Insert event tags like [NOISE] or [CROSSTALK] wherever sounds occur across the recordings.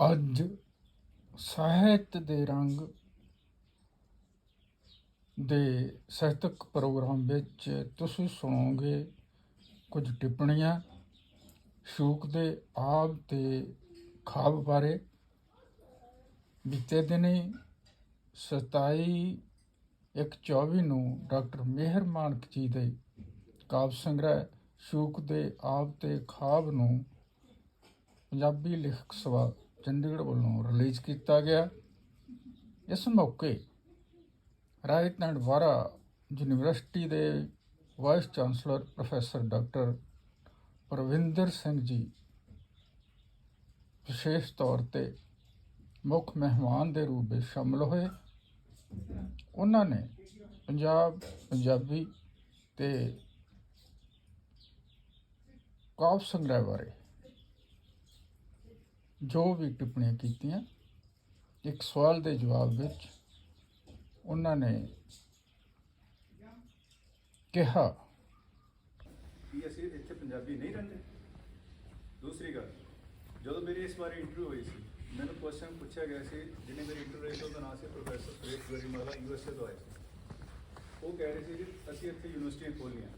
ਅੱਜ ਸਾਹਿਤ ਦੇ ਰੰਗ ਦੇ ਸਾਹਿਤਕ ਪ੍ਰੋਗਰਾਮ ਵਿੱਚ ਤੁਸੀਂ ਸੁਣੋਗੇ ਕੁਝ ਟਿੱਪਣੀਆਂ ਸ਼ੂਕ ਦੇ ਆਬ ਤੇ ਖਾਬ ਬਾਰੇ। ਬੀਤੇ ਦਿਨੀ 27 ਇੱਕ 24 ਨੂੰ ਡਾਕਟਰ ਮਿਹਰ ਮਾਨਕ ਜੀ ਦੇ ਕਾਵਿ ਸੰਗ੍ਰਹਿ ਸ਼ੂਕ ਦੇ ਆਬ ਤੇ ਖਾਬ ਨੂੰ ਪੰਜਾਬੀ ਲੇਖਕ ਸਭਾ ਚੰਡੀਗੜ੍ਹ ਵੱਲੋਂ ਰਿਲੀਜ਼ ਕੀਤਾ ਗਿਆ। ਇਸ ਮੌਕੇ ਰਾਇਤ ਐਂਡ ਵਾਰਾ ਯੂਨੀਵਰਸਿਟੀ ਦੇ vice chancellor professor doctor Parvinder Singh ji ਵਿਸ਼ੇਸ਼ ਤੌਰ ਤੇ ਮੁੱਖ ਮਹਿਮਾਨ ਦੇ ਰੂਪ ਵਿੱਚ ਸ਼ਾਮਲ ਹੋਏ। ਉਹਨਾਂ ਨੇ ਪੰਜਾਬ, ਪੰਜਾਬੀ ਤੇ ਕਾਵਿ ਸੰਗ੍ਰਹਿ ਬਾਰੇ ਜੋ ਵੀ ਟਿੱਪਣੀਆਂ ਕੀਤੀਆਂ, ਇੱਕ ਸਵਾਲ ਦੇ ਜਵਾਬ ਵਿੱਚ ਉਹਨਾਂ ਨੇ ਕਿਹਾ, ਕਿ ਅਸੀਂ ਇੱਥੇ ਪੰਜਾਬੀ ਨਹੀਂ ਰਹਿੰਦੇ? ਦੂਸਰੀ ਗੱਲ, ਜਦੋਂ ਮੇਰੀ ਇਸ ਵਾਰੀ ਇੰਟਰਵਿਊ ਹੋਈ ਸੀ, ਮੈਨੂੰ ਕੁਐਸਚਨ ਪੁੱਛਿਆ ਗਿਆ ਸੀ, ਜਿਹਨੇ ਮੇਰੀ ਇੰਟਰਵਿਊ ਲਈ ਉਹਦਾ ਨਾਮ ਸੀ ਪ੍ਰੋਫੈਸਰ ਸੁਰੇਸ਼ ਗਰੀਮਾਲਾ ਯੂਐਸਏ ਤੋਂ ਆਏ ਸੀ। ਉਹ ਕਹਿ ਰਹੇ ਸੀ ਕਿ ਅਸੀਂ ਇੱਥੇ ਯੂਨੀਵਰਸਿਟੀਆਂ ਖੋਲ੍ਹੀਆਂ।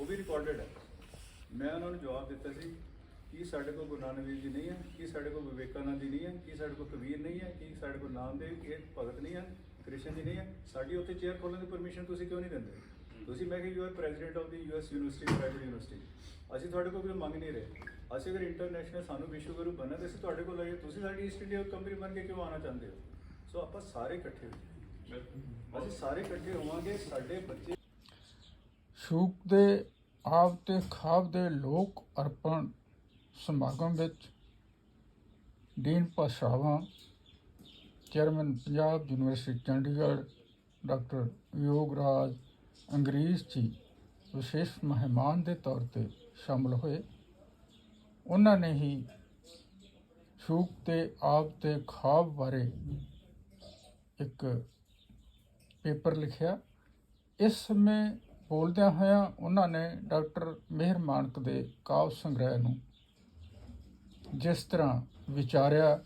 ਉਹ ਵੀ ਰਿਕਾਰਡਡ ਹੈ। ਮੈਂ ਉਹਨਾਂ ਨੂੰ ਜਵਾਬ ਦਿੱਤਾ ਸੀ ਕੀ ਸਾਡੇ ਕੋਲ ਗੁਰੂ ਨਾਨਕ ਦੇਵ ਜੀ ਨਹੀਂ ਹੈ? ਕੀ ਸਾਡੇ ਕੋਲ ਵਿਵੇਕਾਨੰਦ ਜੀ ਨਹੀਂ ਹੈ? ਕੀ ਸਾਡੇ ਕੋਲ ਕਬੀਰ ਨਹੀਂ ਹੈ? ਕੀ ਸਾਡੇ ਕੋਲ ਨਾਮਦੇਵ, ਇਹ ਭਗਤ ਨਹੀਂ ਹੈ? ਕ੍ਰਿਸ਼ਨ ਜੀ ਨਹੀਂ ਹੈ? ਸਾਡੀ ਉੱਥੇ ਚੇਅਰ ਖੋਲ੍ਹਣ ਦੀ ਪਰਮਿਸ਼ਨ ਤੁਸੀਂ ਕਿਉਂ ਨਹੀਂ ਦਿੰਦੇ? ਤੁਸੀਂ ਮੈਂ ਕਿ you are president of the US university private university ਅਸੀਂ ਤੁਹਾਡੇ ਕੋਲ ਕੋਈ ਮੰਗ ਨਹੀਂ ਰਹੇ। ਅਸੀਂ ਅਗਰ ਇੰਟਰਨੈਸ਼ਨਲ ਸਾਨੂੰ ਵਿਸ਼ਵ ਗੁਰੂ ਬਣਨਾ ਤੇ ਅਸੀਂ ਤੁਹਾਡੇ ਕੋਲ ਆਏ, ਤੁਸੀਂ ਸਾਡੀ ਈਸਟ ਇੰਡੀਆ ਕੰਪਨੀ ਬਣ ਕੇ ਕਿਉਂ ਆਉਣਾ ਚਾਹੁੰਦੇ ਹੋ? ਸੋ ਆਪਾਂ ਸਾਰੇ ਇਕੱਠੇ ਹੋਈਏ ਅਸੀਂ ਸਾਰੇ ਇਕੱਠੇ ਹੋਵਾਂਗੇ, ਸਾਡੇ ਬੱਚੇ ਸ਼ੂਕ ਦੇ ਆਪ ਤੇ ਖਾਬ ਦੇ ਲੋਕ ਅਰਪਣ ਸਮਾਗਮ ਵਿੱਚ ਡੀਨ ਭਾਸ਼ਾਵਾਂ, chairman Punjab university Chandigarh, doctor Yograj Angrez ji ਵਿਸ਼ੇਸ਼ ਮਹਿਮਾਨ ਦੇ ਤੌਰ ਤੇ ਸ਼ਾਮਲ ਹੋਏ। ਉਹਨਾਂ ਨੇ ਹੀ ਸ਼ੂਕ ਤੇ ਆਪ ਤੇ ਖਾਬ ਬਾਰੇ ਇੱਕ ਪੇਪਰ ਲਿਖਿਆ। ਇਸ ਸਮੇਂ ਬੋਲਦਿਆਂ ਹੋਇਆਂ ਉਹਨਾਂ ਨੇ ਡਾਕਟਰ ਮਿਹਰ ਮਾਨਕ ਦੇ ਕਾਵਿ ਸੰਗ੍ਰਹਿ ਨੂੰ ਜਿਸ ਤਰ੍ਹਾਂ ਵਿਚਾਰਿਆ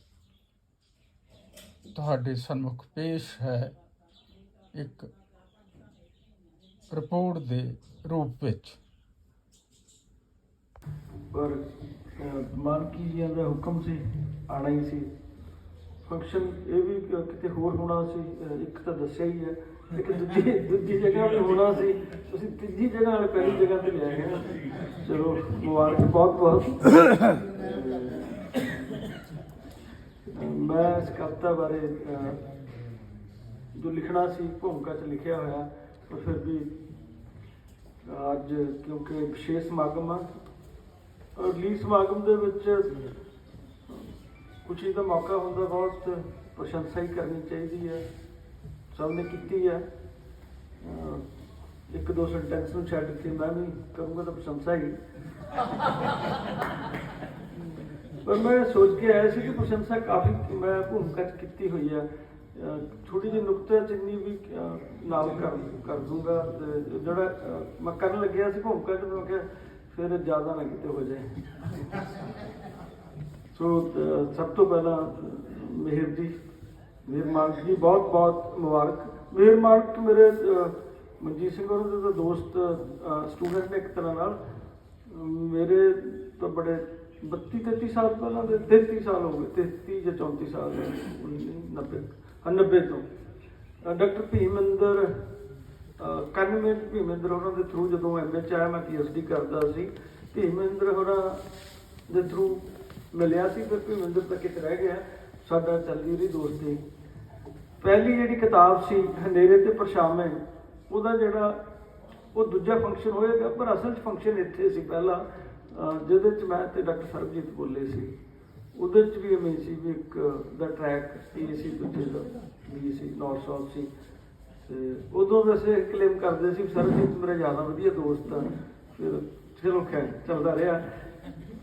ਤੁਹਾਡੇ ਸਨਮੁਖ ਪੇਸ਼ ਹੈ ਇੱਕ ਰਿਪੋਰਟ ਦੇ ਰੂਪ ਵਿੱਚ। ਪਰ ਅਹ, ਮਾਨਕੀ ਜੀ ਦਾ ਹੁਕਮ ਸੀ? ਆਣਾ ਹੀ ਸੀ। ਫੰਕਸ਼ਨ ਇਹ ਵੀ ਕਿਤੇ ਹੋਰ ਹੋਣਾ ਸੀ ਇੱਕ ਤਾਂ ਦੱਸਿਆ ਹੀ ਹੈ। ਇੱਕ ਦੂਜੀ ਦੂਜੀ ਜਗ੍ਹਾ ਵੀ ਹੋਣਾ ਸੀ। ਤੁਸੀਂ ਤੀਜੀ ਜਗ੍ਹਾ ਨਾਲ ਪਹਿਲੀ ਜਗ੍ਹਾ ਤੇ ਲੈ ਗਏ। ਚਲੋ, ਮੁਬਾਰਕ, ਬਹੁਤ ਬਹੁਤ। ਮੈਂ ਇਸ ਕਵਿਤਾ ਬਾਰੇ ਜੋ ਲਿਖਣਾ ਸੀ, ਭੂਮਿਕਾ 'ਚ ਲਿਖਿਆ ਹੋਇਆ ਪਰ ਫਿਰ ਵੀ ਅੱਜ ਕਿਉਂਕਿ ਵਿਸ਼ੇਸ਼ ਸਮਾਗਮ ਆ ਰਿਲੀਜ਼ ਸਮਾਗਮ ਦੇ ਵਿੱਚ ਕੁਛ ਹੀ ਦਾ ਮੌਕਾ ਹੁੰਦਾ, ਬਹੁਤ ਪ੍ਰਸ਼ੰਸਾ ਹੀ ਕਰਨੀ ਚਾਹੀਦੀ ਹੈ। ਸਭ ਨੇ ਕੀਤੀ ਹੈ ਇੱਕ ਦੋ ਸੈਂਟੈਂਸ ਨੂੰ ਛੱਡ ਕੇ ਮੈਂ ਵੀ ਕਰੂੰਗਾ ਤਾਂ ਪ੍ਰਸ਼ੰਸਾ ਹੀ। ਪਰ ਮੈਂ ਸੋਚ ਕੇ ਆਇਆ ਸੀ ਕਿ ਪ੍ਰਸ਼ੰਸਾ ਕਾਫੀ ਮੈਂ ਭੂਮਿਕਾ ਚ ਕੀਤੀ ਹੋਈ ਹੈ ਛੋਟੀ ਜਿਹੀ ਨੁਕਤੇ ਚਿੰਨੀ ਵੀ ਨਾਲ ਕਰ ਕਰ ਦੂੰਗਾ ਜਿਹੜਾ ਮੈਂ ਕਰਨ ਲੱਗਿਆ ਸੀ ਭੂਮਿਕਾ ਚ ਮੈਂ ਕਿਹਾ ਫਿਰ ਜ਼ਿਆਦਾ ਨਾ ਕਿਤੇ ਹੋ ਜਾਏ। [LAUGHS] ਸੋ ਸਭ ਤੋਂ ਪਹਿਲਾਂ ਮਿਹਰ ਜੀ ਮਿਹਰ ਮਾਨਕ ਜੀ ਬਹੁਤ ਬਹੁਤ ਮੁਬਾਰਕ। ਮਿਹਰ ਮਾਨਕ ਮੇਰੇ ਮਨਜੀਤ ਸਿੰਘ ਹੋਰਾਂ ਦੇ ਦੋਸਤ ਸਟੂਡੈਂਟ ਨੇ ਇੱਕ ਤਰ੍ਹਾਂ ਨਾਲ। ਮੇਰੇ ਤੋਂ ਬੜੇ 32 33 ਸਾਲ ਪਹਿਲਾਂ ਦੇ 33 ਸਾਲ ਹੋ ਗਏ 33 ਜਾਂ 34 ਸਾਲ ਦੇ 90 90 ਤੋਂ। ਅਹ, ਡਾਕਟਰ ਭੀਮਿੰਦਰ ਕੰਨਵੇਂ ਭੀਮਿੰਦਰ ਹੋਰਾਂ ਦੇ ਥਰੂ ਜਦੋਂ ਐਮਏ ਚ ਆਇਆ ਮੈਂ ਪੀਐਚਡੀ ਕਰਦਾ ਸੀ। ਭੀਮਿੰਦਰ ਹੋਰਾਂ ਦੇ ਥਰੂ ਮਿਲਿਆ ਸੀ ਫਿਰ ਭੀਮਿੰਦਰ ਤਾਂ ਕਿਤੇ ਰਹਿ ਗਿਆ। ਸਾਡਾ ਚੱਲਦੀ ਰਹੀ ਦੋਸਤੀ। ਪਹਿਲੀ ਜਿਹੜੀ ਕਿਤਾਬ ਸੀ, ਹਨੇਰੇ ਤੇ ਪਰਛਾਵੇਂ, ਉਹਦਾ ਜਿਹੜਾ ਉਹ ਦੂਜਾ ਫੰਕਸ਼ਨ ਹੋਏਗਾ ਪਰ ਅਸਲ 'ਚ ਫੰਕਸ਼ਨ ਇੱਥੇ ਸੀ ਪਹਿਲਾ ਜਿਹਦੇ 'ਚ ਮੈਂ ਤੇ ਡਾਕਟਰ ਸਰਬਜੀਤ ਬੋਲੇ ਸੀ। ਉਹਦੇ 'ਚ ਵੀ ਐਵੇਂ ਸੀ ਵੀ ਇੱਕ, ਦਾ ਟਰੈਕ ਏ ਸੀ ਦੂਜੇ ਦਾ, ਵੀ ਸੀ ਨਾਰਥ ਸਾਊਥ ਸੀ। ਤੇ ਉਦੋਂ ਵੈਸੇ ਕਲੇਮ ਕਰਦੇ ਸੀ ਵੀ ਸਰਬਜੀਤ ਮੇਰਾ ਜ਼ਿਆਦਾ ਵਧੀਆ ਦੋਸਤ ਆ। ਫਿਰ ਚਲੋ ਖੈਰ, ਚੱਲਦਾ ਰਿਹਾ।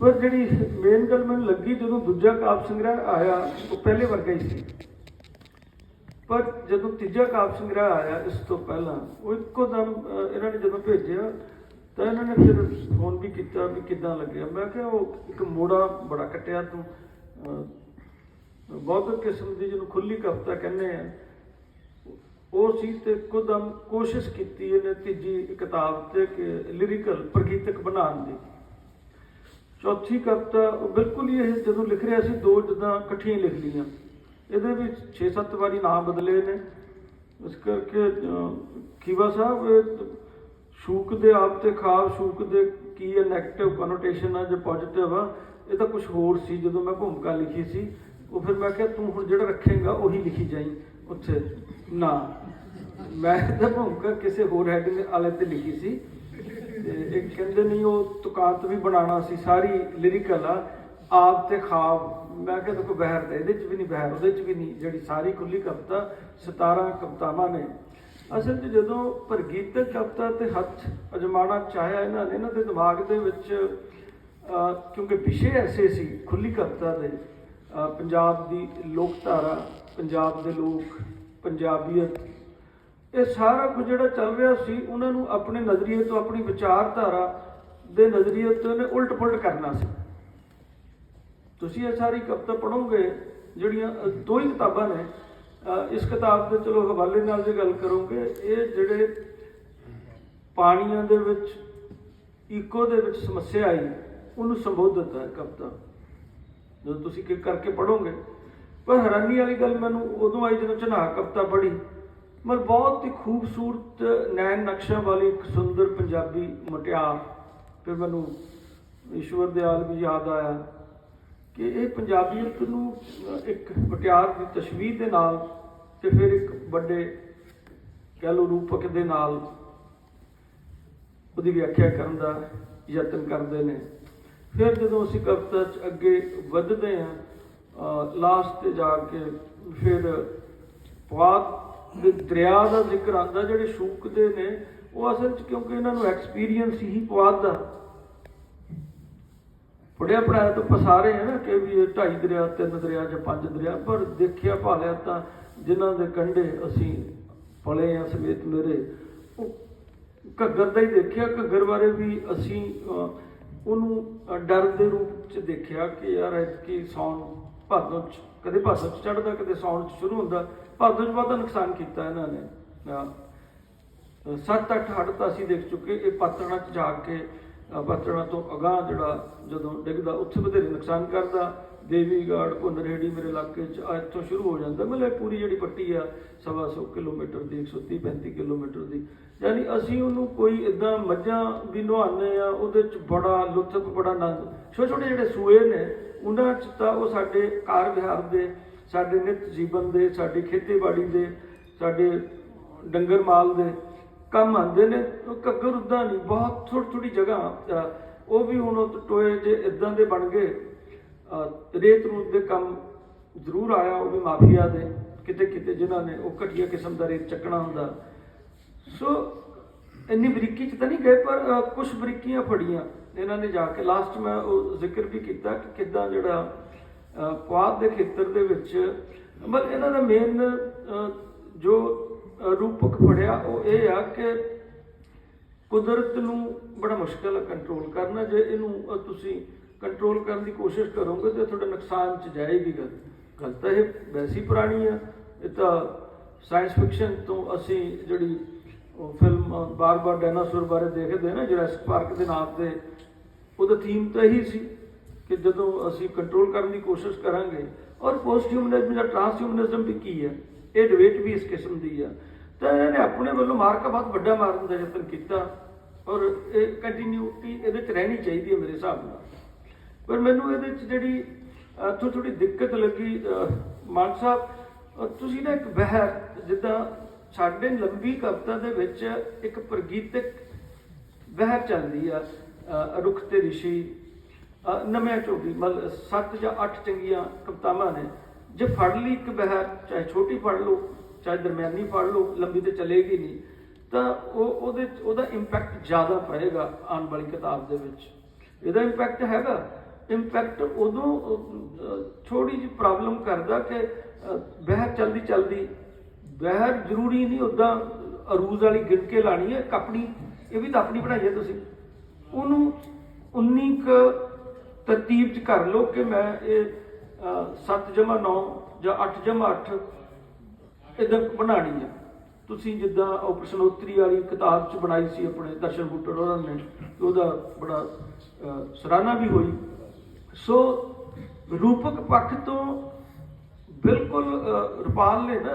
ਪਰ ਜਿਹੜੀ ਮੇਨ ਗੱਲ ਮੈਨੂੰ ਲੱਗੀ ਜਦੋਂ ਦੂਜਾ ਕਾਵਿ ਸੰਗ੍ਰਹਿ ਆਇਆ, ਉਹ ਪਹਿਲੇ ਵਰਗਾ ਹੀ ਸੀ। ਪਰ ਜਦੋਂ ਤੀਜਾ ਕਾਵਿ ਸੰਗ੍ਰਹਿ ਆਇਆ ਇਸ ਤੋਂ ਪਹਿਲਾਂ ਉਹ ਇੱਕੋ ਦਮ ਇਹਨਾਂ ਨੇ ਜਦੋਂ ਭੇਜਿਆ ਤਾਂ ਇਹਨਾਂ ਨੇ ਫਿਰ ਫੋਨ ਵੀ ਕੀਤਾ ਵੀ ਕਿੱਦਾਂ ਲੱਗਿਆ। ਮੈਂ ਕਿਹਾ ਉਹ ਇੱਕ ਮੋੜਾ ਬੜਾ ਕੱਟਿਆ ਤੂੰ। ਅਹ, ਬੌਧਿਕ ਕਿਸਮ ਦੀ ਜਿਹਨੂੰ ਖੁੱਲੀ ਕਵਿਤਾ ਕਹਿੰਦੇ ਆ। ਉਹ ਸੀ ਤੇ ਕੁਦਮ ਕੋਸ਼ਿਸ਼ ਕੀਤੀ ਇਹਨੇ ਤੀਜੀ ਕਿਤਾਬ ਤੇ ਕਿ ਲਿਰਿਕਲ ਪ੍ਰਗੀਤਕ ਬਣਾਉਣ ਦੀ। ਚੌਥੀ ਕਵਿਤਾ ਉਹ ਬਿਲਕੁਲ ਹੀ ਇਹ ਜਦੋਂ ਲਿਖ ਰਿਹਾ ਸੀ ਦੋ ਜਦਾਂ ਇਕੱਠੀਆਂ ਲਿਖ ਲਈਆਂ। ਇਹਦੇ ਵਿੱਚ 6-7 ਵਾਰੀ ਨਾਮ ਬਦਲੇ ਨੇ। ਇਸ ਕਰਕੇ ਖੀਵਾ ਸਾਹਿਬ ਸ਼ੂਕ ਦੇ ਆਪ ਤੇ ਖਾਬ ਸ਼ੂਕ ਦੇ ਕੀ ਹੈ 네ਗੇਟਿਵ ਕਨੋਟੇਸ਼ਨ ਆ ਜਾਂ ਪੋਜ਼ਿਟਿਵ ਆ, ਇਹ ਤਾਂ ਕੁਝ ਹੋਰ ਸੀ ਜਦੋਂ ਮੈਂ ਭੂਮਿਕਾ ਲਿਖੀ ਸੀ। ਉਹ ਫਿਰ ਮੈਂ ਕਿਹਾ, ਤੂੰ ਹੁਣ ਜਿਹੜਾ ਰੱਖੇਗਾ, ਉਹੀ ਲਿਖੀ ਜਾਈ ਉੱਥੇ। ਨਾ, ਮੈਂ ਤਾਂ ਭੂਮਿਕਾ ਕਿਸੇ ਹੋਰ ਹੈਡ ਨੇ ਆਲੇ ਤੇ ਲਿਖੀ ਸੀ। ਤੇ ਇੱਕ ਕਹਿੰਦੇ ਨਹੀਂ, ਉਹ ਤੁਕਾਂਤ ਵੀ ਬਣਾਉਣਾ ਸੀ, ਸਾਰੀ ਲਿਰਿਕਲ ਆ, ਆਪ ਤੇ ਖਾਬ। ਮੈਂ ਕਿਹਾ ਦੇਖੋ ਬਹਿਰ ਤਾਂ ਇਹਦੇ ਚ ਵੀ ਨਹੀਂ, ਬਹਿਰ ਉਹਦੇ ਚ ਵੀ ਨਹੀਂ, ਜਿਹੜੀ ਸਾਰੀ ਖੁੱਲੀ ਕਵਿਤਾ 17 ਕਵਿਤਾਵਾਂ ਨੇ। ਅਸਲ 'ਚ ਜਦੋਂ ਪ੍ਰਗੀਤਕ ਕਵਿਤਾ ਤੇ ਹੱਥ ਅਜਮਾਣਾ ਚਾਹਿਆ ਇਹਨਾਂ ਨੇ, ਇਹਨਾਂ ਦੇ ਦਿਮਾਗ ਦੇ ਵਿੱਚ ਕਿਉਂਕਿ ਵਿਸ਼ੇ ਐਸੇ ਸੀ ਖੁੱਲੀ ਕਵਿਤਾ ਦੇ ਪੰਜਾਬ ਦੀ ਲੋਕਧਾਰਾ, ਪੰਜਾਬ ਦੇ ਲੋਕ, ਪੰਜਾਬੀਅਤ, ਇਹ ਸਾਰਾ ਕੁਝ ਜਿਹੜਾ ਚੱਲ ਰਿਹਾ ਸੀ, ਉਹਨਾਂ ਨੂੰ ਆਪਣੇ ਨਜ਼ਰੀਏ ਤੋਂ ਆਪਣੀ ਵਿਚਾਰਧਾਰਾ ਦੇ ਨਜ਼ਰੀਏ ਤੋਂ ਨੇ ਉਲਟ ਪੁਲਟ ਕਰਨਾ ਸੀ। ਤੁਸੀਂ ਇਹ ਸਾਰੀ ਕਵਿਤਾ ਪੜੋਗੇ ਜਿਹੜੀਆਂ ਦੋ ਹੀ ਕਿਤਾਬਾਂ ਨੇ ਇਸ ਕਿਤਾਬ ਦੇ ਚਲੋ ਹਵਾਲੇ ਨਾਲ ਜੇ ਗੱਲ ਕਰੋਗੇ, ਇਹ ਜਿਹੜੇ ਪਾਣੀਆਂ ਦੇ ਵਿੱਚ, ਈਕੋ ਦੇ ਵਿੱਚ ਸਮੱਸਿਆ ਆਈ, ਉਹਨੂੰ ਸੰਬੋਧਿਤ ਹੈ ਕਵਿਤਾ। ਜਦੋਂ ਤੁਸੀਂ ਕਿ ਕਰਕੇ ਪੜ੍ਹੋਗੇ, ਪਰ ਹੈਰਾਨੀ ਵਾਲੀ ਗੱਲ ਮੈਨੂੰ ਉਦੋਂ ਆਈ ਜਦੋਂ ਚਨਾਹ ਕਵਿਤਾ ਪੜ੍ਹੀ, ਮਤਲਬ ਬਹੁਤ ਹੀ ਖੂਬਸੂਰਤ ਨੈਣ ਨਕਸ਼ਾ ਵਾਲੀ ਇੱਕ ਸੁੰਦਰ ਪੰਜਾਬੀ ਮੁਟਿਆਰ, ਫਿਰ ਮੈਨੂੰ ਈਸ਼ਵਰ ਦਿਆਲ ਵੀ ਯਾਦ ਆਇਆ। ਕਿ ਇਹ ਪੰਜਾਬੀਅਤ ਨੂੰ ਇੱਕ ਪਟਿਆਰ ਦੀ ਤਸਵੀਰ ਦੇ ਨਾਲ ਤੇ ਫਿਰ ਇੱਕ ਵੱਡੇ ਕਹਿ ਲਓ ਰੂਪਕ ਦੇ ਨਾਲ ਉਹਦੀ ਵਿਆਖਿਆ ਕਰਨ ਦਾ ਯਤਨ ਕਰਦੇ ਨੇ। ਫਿਰ ਜਦੋਂ ਅਸੀਂ ਕਵਿਤਾ 'ਚ ਅੱਗੇ ਵੱਧਦੇ ਹਾਂ ਲਾਸਟ ਤੇ ਜਾ ਕੇ ਫਿਰ ਪੁਆਧ ਦੇ ਦਰਿਆ ਦਾ ਜ਼ਿਕਰ ਆਉਂਦਾ, ਜਿਹੜੇ ਸ਼ੂਕ ਦੇ ਨੇ, ਉਹ ਅਸਲ 'ਚ ਕਿਉਂਕਿ ਇਹਨਾਂ ਨੂੰ ਐਕਸਪੀਰੀਅੰਸ ਹੀ ਪੁਆਧ ਦਾ ਪੜਿਆ ਪੜਾਇਆ ਤਾਂ ਪਸਾਰੇ ਹੈ ਨਾ ਕਿ ਵੀ ਇਹ ਢਾਈ ਦਰਿਆ, ਤਿੰਨ ਦਰਿਆ ਜਾਂ ਪੰਜ ਦਰਿਆ, ਪਰ ਦੇਖਿਆ ਭਾਲਿਆ ਤਾਂ ਜਿਨ੍ਹਾਂ ਦੇ ਕੰਢੇ ਅਸੀਂ ਪਲੇ ਆ ਸਮੇਤ ਮੇਰੇ, ਉਹ ਘੱਗਰ ਦਾ ਹੀ ਦੇਖਿਆ, ਘੱਗਰ ਬਾਰੇ ਵੀ ਅਸੀਂ ਉਹਨੂੰ ਡਰ ਦੇ ਰੂਪ ਚ ਦੇਖਿਆ ਕਿ ਯਾਰ ਕਿ ਸੌਣ ਭਾਦੋਂ ਚ, ਕਦੇ ਭਾਦੋਂ ਚ ਚੜਦਾ ਕਦੇ ਸੌਣ ਚ ਸ਼ੁਰੂ ਹੁੰਦਾ, ਭਾਦੋਂ ਚ ਬਹੁਤਾ ਨੁਕਸਾਨ ਕੀਤਾ ਇਹਨਾਂ ਨੇ। ਸੱਤ ਅੱਠ ਹੱਡ ਤਾਂ ਅਸੀਂ ਦੇਖ ਚੁੱਕੇ, ਇਹ ਪਾਤੜਾਂ 'ਚ ਜਾ ਕੇ ਅ, ਤੋਂ ਅਗਾਂਹ ਜਿਹੜਾ ਜਦੋਂ ਡਿੱਗਦਾ ਉੱਥੇ ਬਥੇਰੇ ਨੁਕਸਾਨ ਕਰਦਾ। ਦੇਵੀਗੜ੍ਹ ਭੁੰਨਰਹੇੜੀ ਮੇਰੇ ਇਲਾਕੇ 'ਚ ਆ ਇੱਥੋਂ ਸ਼ੁਰੂ ਹੋ ਜਾਂਦਾ। ਮਤਲਬ ਪੂਰੀ ਜਿਹੜੀ ਪੱਟੀ ਆ ਸਵਾ ਸੌ ਕਿਲੋਮੀਟਰ ਦੀ 130 35 ਕਿਲੋਮੀਟਰ ਦੀ। ਯਾਨੀ ਅਸੀਂ ਉਹਨੂੰ ਕੋਈ ਇਦਾਂ ਮੱਝਾਂ ਵੀ ਨਹਾਉਂਦੇ ਆ ਉਹਦੇ 'ਚ ਬੜਾ ਲੁਤਫ ਬੜਾ ਆਨੰਦ। ਛੋਟੇ ਛੋਟੇ ਜਿਹੜੇ ਸੂਏ ਨੇ ਉਹਨਾਂ 'ਚ ਤਾਂ ਉਹ ਸਾਡੇ ਕਾਰ ਵਿਹਾਰ ਦੇ ਸਾਡੇ ਨਿਤ ਜੀਵਨ ਦੇ ਸਾਡੀ ਖੇਤੀਬਾੜੀ ਦੇ ਸਾਡੇ ਡੰਗਰ ਮਾਲ ਦੇ ਕੰਮ ਆਉਂਦੇ ਨੇ ਉਹ ਘੱਗਰ ਉਦਾਂ ਨਹੀਂ ਬਹੁਤ ਥੋੜੀ ਥੋੜੀ ਜਗ੍ਹਾ ਉਹ ਵੀ ਹੁਣ ਟੋਏ ਜੇ ਇਦਾਂ ਦੇ ਬਣ ਗਏ ਰੇਤ ਰੂਤ ਦੇ ਕੰਮ ਜ਼ਰੂਰ ਆਇਆ ਉਹ ਵੀ ਮਾਫੀਆ ਦੇ ਕਿਤੇ ਕਿਤੇ ਜਿਨ੍ਹਾਂ ਨੇ ਉਹ ਘਟੀਆ ਕਿਸਮ ਦਾ ਰੇਤ ਚੱਕਣਾ ਹੁੰਦਾ। ਸੋ ਇੰਨੀ ਬਰੀਕੀ ਚ ਤਾਂ ਨਹੀਂ ਗਏ ਪਰ ਕੁਝ ਬਰੀਕੀਆਂ ਫੜੀਆਂ ਇਹਨਾਂ ਨੇ ਜਾ ਕੇ। ਲਾਸਟ ਮੈਂ ਉਹ ਜ਼ਿਕਰ ਵੀ ਕੀਤਾ ਕਿ ਕਿੱਦਾਂ ਜਿਹੜਾ ਅ, ਪੁਆਧ ਦੇ ਖੇਤਰ ਦੇ ਵਿੱਚ ਮਤਲਬ ਇਹਨਾਂ ਦਾ ਮੇਨ ਜੋ ਰੂਪਕ ਫੜਿਆ ਉਹ ਇਹ ਆ ਕਿ ਕੁਦਰਤ ਨੂੰ ਬੜਾ ਮੁਸ਼ਕਲ ਹੈ ਕੰਟਰੋਲ ਕਰਨਾ, ਜੇ ਇਹਨੂੰ ਤੁਸੀਂ ਕੰਟਰੋਲ ਕਰਨ ਦੀ ਕੋਸ਼ਿਸ਼ ਕਰੋਗੇ ਤੇ ਤੁਹਾਡੇ ਨੁਕਸਾਨ ਚ ਜਾਏਗੀ ਗੱਲ। ਗੱਲ ਤਾਂ ਇਹ ਵੈਸੀ ਪੁਰਾਣੀ ਆ। ਇਹ ਤਾਂ ਸਾਇੰਸ ਫਿਕਸ਼ਨ ਤੋਂ ਅਸੀਂ ਜਿਹੜੀ ਉਹ ਫਿਲਮ ਬਾਰ-ਬਾਰ ਡਾਇਨਾਸੌਰ ਬਾਰੇ ਦੇਖਦੇ ਨਾ ਜੁਰਾਸਿਕ ਪਾਰਕ ਦੇ ਨਾਮ ਤੇ, ਉਹਦਾ ਥੀਮ ਤਾਂ ਇਹੀ ਸੀ ਕਿ ਜਦੋਂ ਅਸੀਂ ਕੰਟਰੋਲ ਕਰਨ ਦੀ ਕੋਸ਼ਿਸ਼ ਕਰਾਂਗੇ, ਔਰ ਪੋਸਟ ਹਿਊਮਨਿਜ਼ਮ ਜਾਂ ਟ੍ਰਾਂਸ ਹਿਊਮਨਿਜ਼ਮ ਵੀ ਕੀ ਹੈ ਇਹ ਡਿਬੇਟ ਵੀ ਇਸ ਕਿਸਮ ਦੀ ਆ। ਤਾਂ ਇਹਨਾਂ ਨੇ ਆਪਣੇ ਵੱਲੋਂ ਮਾਰਕਾ ਬਹੁਤ ਵੱਡਾ ਮਾਰਨ ਦਾ ਯਤਨ ਕੀਤਾ। ਔਰ ਇਹ ਕੰਟੀਨਿਊਟੀ ਇਹਦੇ ਚ ਰਹਿਣੀ ਚਾਹੀਦੀ ਹੈ ਮੇਰੇ ਹਿਸਾਬ ਨਾਲ। ਪਰ ਮੈਨੂੰ ਇਹਦੇ ਚ ਜਿਹੜੀ ਥੋੜੀ ਥੋੜੀ ਦਿੱਕਤ ਲੱਗੀ ਮਾਨ ਸਾਹਿਬ ਤੁਸੀਂ ਨਾ ਇੱਕ ਵਹਿਰ ਜਿੱਦਾਂ ਸਾਡੇ ਲੰਬੀ ਕਵਿਤਾ ਦੇ ਵਿੱਚ ਇੱਕ ਪ੍ਰਗੀਤਕ ਵਹਿਰ ਚੱਲਦੀ ਆ ਰੁੱਖ ਤੇ ਰਿਸ਼ੀ ਅਹ, ਨਵੇਂ ਚੋਂ ਮਤਲਬ ਸੱਤ ਜਾਂ ਅੱਠ ਚੰਗੀਆਂ ਕਵਿਤਾਵਾਂ ਨੇ। ਜੇ ਫੜ ਲਈ ਇੱਕ ਵਹਿਰ ਚਾਹੇ ਛੋਟੀ ਫੜ ਲਓ ਚਾਹੇ ਦਰਮਿਆਨੀ ਫੜ ਲਓ ਲੰਬੀ ਤੇ ਚਲੇਗੀ ਨਹੀਂ ਤਾਂ ਉਹ ਉਹਦੇ ਉਹਦਾ ਇੰਪੈਕਟ ਜ਼ਿਆਦਾ ਪਏਗਾ ਆਉਣ ਵਾਲੀ ਕਿਤਾਬ ਦੇ ਵਿੱਚ। ਇਹਦਾ ਇੰਪੈਕਟ ਹੈਗਾ। ਇੰਪੈਕਟ ਉਦੋਂ ਥੋੜੀ ਜਿਹੀ ਪ੍ਰੋਬਲਮ ਕਰਦਾ ਕਿ ਅਹ, ਵਹਿਰ ਚਲਦੀ ਚਲਦੀ ਵਹਿਰ ਜ਼ਰੂਰੀ ਨਹੀਂ ਉਦਾਂ ਅਰੂਜ਼ ਵਾਲੀ ਗਿਣ ਕੇ ਲਾਣੀ ਹੈ ਇੱਕ ਆਪਣੀ ਇਹ ਵੀ ਤਾਂ ਆਪਣੀ ਬਣਾਈ ਹੈ ਤੁਸੀਂ। ਉਹਨੂੰ ਉਨੀ ਕੁ ਤਰਤੀਬ ਚ ਕਰ ਲਓ ਕਿ ਮੈਂ ਇਹ 7 ਜਮਾ 9 ਜਾਂ 8 ਜਮਾ 8 ਇਦਾਂ ਬਣਾਣੀ ਆ। ਤੁਸੀਂ ਜਿੱਦਾਂ ਉਹ ਪ੍ਰਸ਼ਨੋਤਰੀ ਵਾਲੀ ਕਿਤਾਬ ਚ ਬਣਾਈ ਸੀ ਆਪਣੇ ਦਰਸ਼ਨ ਬੁੱਟਰ ਉਹਨਾਂ ਨੇ ਉਹਦਾ ਬੜਾ ਸਰਾਹਨਾ ਵੀ ਹੋਈ। ਸੋ ਰੂਪਕ ਪੱਖ ਤੋਂ ਬਿਲਕੁਲ ਅਹ, ਰੁਪਾਲ ਨੇ ਨਾ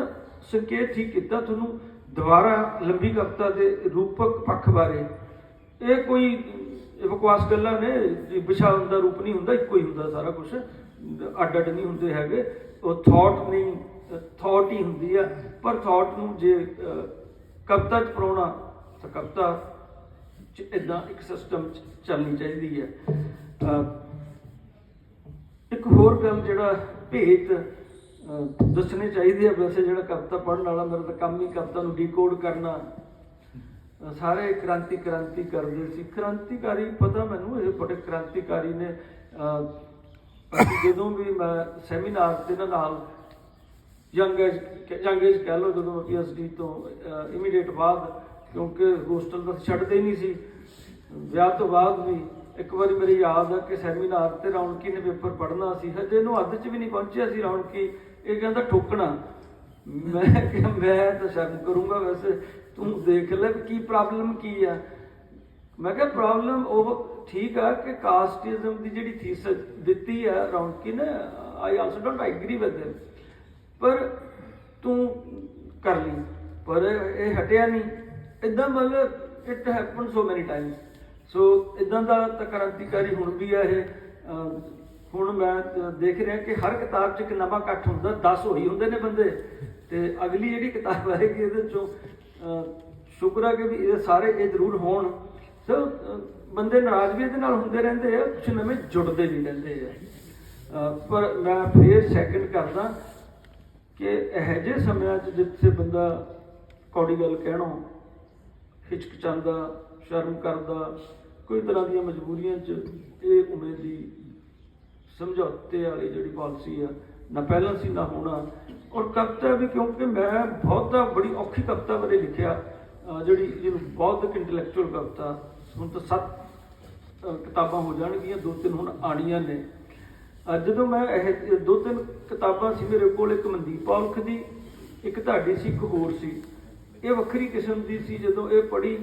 ਸੰਕੇਤ ਹੀ ਕੀਤਾ ਤੁਹਾਨੂੰ ਦੁਬਾਰਾ ਲੰਬੀ ਕਵਿਤਾ ਦੇ ਰੂਪਕ ਪੱਖ ਬਾਰੇ। ਇਹ ਕੋਈ ਬਕਵਾਸ ਗੱਲਾਂ ਨੇ ਜੀ ਦਾ ਰੂਪ ਨਹੀਂ ਹੁੰਦਾ ਇੱਕੋ ਹੀ ਹੁੰਦਾ ਸਾਰਾ ਕੁਝ ਅੱਡ ਅੱਡ ਨਹੀਂ ਹੁੰਦੇ ਹੈਗੇ। ਉਹ ਥਾਟ ਨਹੀਂ ਥਾਟ ਹੀ ਹੁੰਦੀ ਆ, ਪਰ ਥਾਟ ਨੂੰ ਜੇ ਕਵਿਤਾ ਚ ਪਰੋਣਾ ਤਾਂ ਕਵਿਤਾ ਚ ਇਦਾਂ ਇੱਕ ਸਿਸਟਮ ਚੱਲਣੀ ਚਾਹੀਦੀ ਹੈ ਇੱਕ ਹੋਰ ਗੱਲ ਜਿਹੜਾ ਭੇਤ ਦੱਸਣੇ ਚਾਹੀਦੇ ਆ, ਵੈਸੇ ਜਿਹੜਾ ਕਵਿਤਾ ਪੜ੍ਹਨ ਵਾਲਾ ਮੇਰਾ ਤਾਂ ਕੰਮ ਹੀ ਕਵਿਤਾ ਨੂੰ ਡੀਕੋਡ ਕਰਨਾ। ਸਾਰੇ ਕ੍ਰਾਂਤੀ ਕ੍ਰਾਂਤੀ ਕਰਦੇ ਸੀ। ਕ੍ਰਾਂਤੀਕਾਰੀ ਪਤਾ ਮੈਨੂੰ, ਇਹ ਬੜੇ ਕ੍ਰਾਂਤੀਕਾਰੀ ਨੇ। ਜਦੋਂ ਵੀ ਮੈਂ ਸੈਮੀਨਾਰ ਤੇ ਨਾਲ ਯੰਗ ਏਜ ਯੰਗ ਏਜ ਕਹਿ ਲਓ ਜਦੋਂ ਮੈਂ ਪੀਐਚਡੀ ਤੋਂ ਇਮੀਡੀਏਟ ਬਾਅਦ, ਕਿਉਂਕਿ ਹੋਸਟਲ ਤਾਂ ਛੱਡਦੇ ਹੀ ਨਹੀਂ ਸੀ। ਵਿਆਹ ਤੋਂ ਬਾਅਦ ਵੀ ਇੱਕ ਵਾਰੀ ਮੇਰੀ ਯਾਦ ਆ ਕਿ ਸੈਮੀਨਾਰ ਤੇ ਰੌਣਕੀ ਨੇ ਪੇਪਰ ਪੜ੍ਹਨਾ ਸੀ। ਹਜੇ ਇਹਨੂੰ ਅੱਧ 'ਚ ਵੀ ਨਹੀਂ ਪਹੁੰਚਿਆ ਸੀ ਰੌਣਕੀ। ਇਹ ਕਹਿੰਦਾ ਠੋਕਣਾ। ਮੈਂ ਕਿਹਾ, ਮੈਂ ਤਾਂ ਸ਼ਰਮ ਕਰੂੰਗਾ ਵੈਸੇ। ਤੂੰ ਦੇਖ ਲੈ ਵੀ ਕੀ ਪ੍ਰੋਬਲਮ ਕੀ ਆ। ਮੈਂ ਕਿਹਾ ਪ੍ਰੋਬਲਮ ਉਹ ਠੀਕ ਆ ਕਿ ਕਾਸਟਿਜ਼ਮ ਦੀ ਜਿਹੜੀ ਥੀਸਿਸ ਦਿੱਤੀ ਆ ਰੌਣਕੀ ਨੇ I also don't agree with them ਪਰ ਤੂੰ ਕਰ ਲਈ। ਪਰ ਇਹ ਹਟਿਆ ਨਹੀਂ। ਇਦਾਂ ਮਤਲਬ it happen so many times so ਇਦਾਂ ਦਾ ਤਾਂ ਕ੍ਰਾਂਤੀਕਾਰੀ ਹੁਣ ਵੀ ਆ ਇਹ। ਹੁਣ ਮੈਂ ਦੇਖ ਰਿਹਾ ਕਿ ਹਰ ਕਿਤਾਬ 'ਚ ਇੱਕ ਨਵਾਂ ਇਕੱਠ ਹੁੰਦਾ 10 ਹੋਈ ਹੁੰਦੇ ਨੇ ਬੰਦੇ। ਤੇ ਅਗਲੀ ਜਿਹੜੀ ਕਿਤਾਬ ਆਏਗੀ ਇਹਦੇ 'ਚੋਂ ਸ਼ੁਕਰ ਆ ਕਿ ਵੀ ਇਹ ਸਾਰੇ ਇਹ ਜ਼ਰੂਰ ਹੋਣ। ਸੋ ਬੰਦੇ ਨਾਰਾਜ਼ ਵੀ ਇਹਦੇ ਨਾਲ ਹੁੰਦੇ ਰਹਿੰਦੇ ਆ ਕੁਝ ਨਵੇਂ ਜੁੜਦੇ ਵੀ ਰਹਿੰਦੇ ਆ। ਪਰ ਮੈਂ ਫੇਰ ਸੈਕਿੰਡ ਕਰਦਾ ਕਿ ਇਹੋ ਜਿਹੇ ਸਮਿਆਂ 'ਚ ਜਿੱਥੇ ਬੰਦਾ ਕੌੜੀ ਗੱਲ ਕਹਿਣੋਂ ਹਿਚਕਚਾਉਂਦਾ, ਸ਼ਰਮ ਕਰਦਾ, ਕੋਈ ਤਰ੍ਹਾਂ ਦੀਆਂ ਮਜਬੂਰੀਆਂ 'ਚ ਇਹ ਉਮੀਦ ਦੀ ਸਮਝੌਤੇ ਵਾਲੀ ਜਿਹੜੀ ਪਾਲਿਸੀ ਆ, ਨਾ ਪਹਿਲਾਂ ਸੀ, ਨਾ ਹੋਣਾ ਔਰ ਕਵਿਤਾ ਵੀ ਕਿਉਂਕਿ ਮੈਂ ਬਹੁਤਾ ਬੜੀ ਔਖੀ ਕਵਿਤਾ ਬਾਰੇ ਲਿਖਿਆ ਜਿਹੜੀ ਜਿਹਨੂੰ ਬਹੁਤ ਇੰਟੈਲੈਕਚੁਅਲ ਕਵਿਤਾ, ਹੁਣ ਤਾਂ ਸੱਤ ਕਿਤਾਬਾਂ ਹੋ ਜਾਣਗੀਆਂ, ਦੋ ਤਿੰਨ ਹੁਣ ਆਣੀਆਂ ਨੇ। ਅੱਜ ਜਦੋਂ ਮੈਂ ਇਹ ਦੋ ਤਿੰਨ ਕਿਤਾਬਾਂ ਸੀ ਮੇਰੇ ਕੋਲ, ਇੱਕ ਮਨਦੀਪ ਔਲਖ ਦੀ, ਇੱਕ ਤੁਹਾਡੀ ਸੀ, ਇੱਕ ਹੋਰ ਸੀ। ਇਹ ਵੱਖਰੀ ਕਿਸਮ ਦੀ ਸੀ, ਜਦੋਂ ਇਹ ਪੜ੍ਹੀ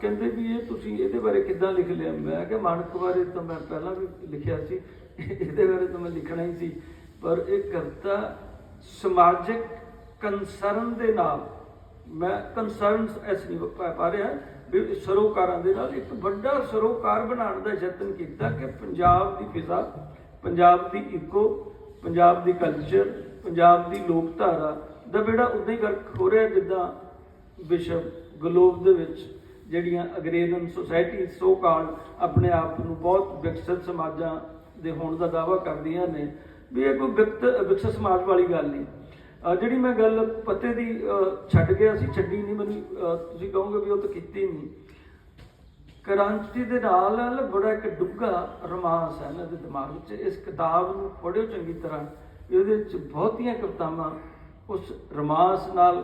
ਕਹਿੰਦੇ ਵੀ ਇਹ ਤੁਸੀਂ ਇਹਦੇ ਬਾਰੇ ਕਿੱਦਾਂ ਲਿਖ ਲਿਆ? ਮੈਂ ਕਿਹਾ ਮਾਨਕ ਬਾਰੇ ਤਾਂ ਮੈਂ ਪਹਿਲਾਂ ਵੀ ਲਿਖਿਆ ਸੀ, ਇਹਦੇ ਬਾਰੇ ਤਾਂ ਮੈਂ ਲਿਖਣਾ ਹੀ ਸੀ। ਪਰ ਇਹ ਕਵਿਤਾ ਸਮਾਜਿਕ ਕੰਸਰਨ ਦੇ ਨਾਲ, ਮੈਂ ਕੰਸਰਨਸ ਐਸ ਨਹੀਂ ਪਾ ਰਿਹਾ ਵੀ ਸਰੋਕਾਰਾਂ ਦੇ ਨਾਲ ਇੱਕ ਵੱਡਾ ਸਰੋਕਾਰ ਬਣਾਉਣ ਦਾ ਯਤਨ ਕੀਤਾ ਕਿ ਪੰਜਾਬ ਦੀ ਫਿਜ਼ਾ ਪੰਜਾਬ ਦੀ ਇਕੋ ਪੰਜਾਬ ਦੀ ਕਲਚਰ ਪੰਜਾਬ ਦੀ ਲੋਕਧਾਰਾ ਦਾ ਬੇੜਾ ਉਦਾਂ ਹੀ ਗਰਕ ਹੋ ਰਿਹਾ ਜਿੱਦਾਂ ਵਿਸ਼ਵ ਗਲੋਬ ਦੇ ਵਿੱਚ ਜਿਹੜੀਆਂ ਅਗਰੇਜ਼ਨ ਸੁਸਾਇਟੀ ਸੋ ਕਾਲ ਆਪਣੇ ਆਪ ਨੂੰ ਬਹੁਤ ਵਿਕਸਿਤ ਸਮਾਜਾਂ ਦੇ ਹੋਣ ਦਾ ਦਾਅਵਾ ਕਰਦੀਆਂ ਨੇ, ਵੀ ਇਹ ਕੋਈ ਵਿਕਤ, ਵਿਕਸਿਤ ਸਮਾਜ ਵਾਲੀ ਗੱਲ ਨਹੀਂ। ਜਿਹੜੀ ਮੈਂ ਗੱਲ ਪਤੇ ਦੀ ਛੱਡ ਗਿਆ ਸੀ, ਛੱਡੀ ਨਹੀਂ, ਮੈਨੂੰ ਤੁਸੀਂ ਕਹੋਗੇ ਵੀ ਉਹ ਤਾਂ ਕੀਤੀ ਨਹੀਂ। ਕ੍ਰਾਂਤੀ ਦੇ ਨਾਲ ਨਾਲ ਬੜਾ ਇੱਕ ਡੁੱਗਾ ਰੋਮਾਂਸ ਹੈ ਇਹਨਾਂ ਦੇ ਦਿਮਾਗ 'ਚ ਇਸ ਕਿਤਾਬ ਨੂੰ ਪੜ੍ਹਿਓ ਚੰਗੀ ਤਰ੍ਹਾਂ, ਇਹਦੇ ਵਿੱਚ ਬਹੁਤੀਆਂ ਕਵਿਤਾਵਾਂ ਉਸ ਰੋਮਾਂਸ ਨਾਲ